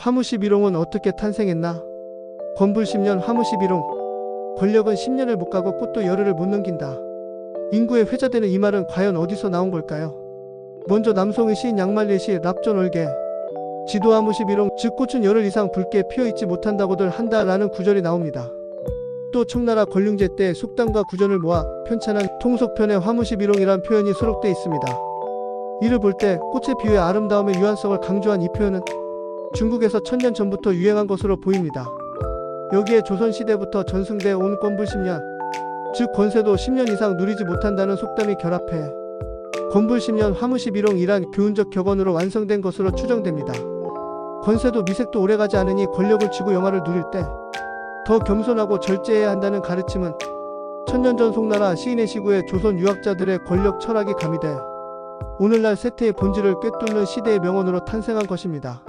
화무시비롱은 어떻게 탄생했나? 권불 10년 화무시비롱. 권력은 10년을 못 가고 꽃도 열흘을 못 넘긴다. 인구에 회자되는 이 말은 과연 어디서 나온 걸까요? 먼저 남송의 시인 양말리의 시 랍존 얼개. 지도 화무시비롱 즉 꽃은 열흘 이상 붉게 피어있지 못한다고들 한다라는 구절이 나옵니다. 또 청나라 권륭제 때 속담과 구전을 모아 편찬한 통속편에 화무시비롱이란 표현이 수록돼 있습니다. 이를 볼 때 꽃의 비유의 아름다움의 유한성을 강조한 이 표현은 중국에서 천년 전부터 유행한 것으로 보입니다. 여기에 조선시대부터 전승돼 온 권불 10년, 즉 권세도 10년 이상 누리지 못한다는 속담이 결합해 권불 10년 화무시비롱이란 교훈적 격언으로 완성된 것으로 추정됩니다. 권세도 미색도 오래가지 않으니 권력을 쥐고 영화를 누릴 때 더 겸손하고 절제해야 한다는 가르침은 천년 전 송나라 시인의 시구에 조선 유학자들의 권력 철학이 가미돼 오늘날 세태의 본질을 꿰뚫는 시대의 명언으로 탄생한 것입니다.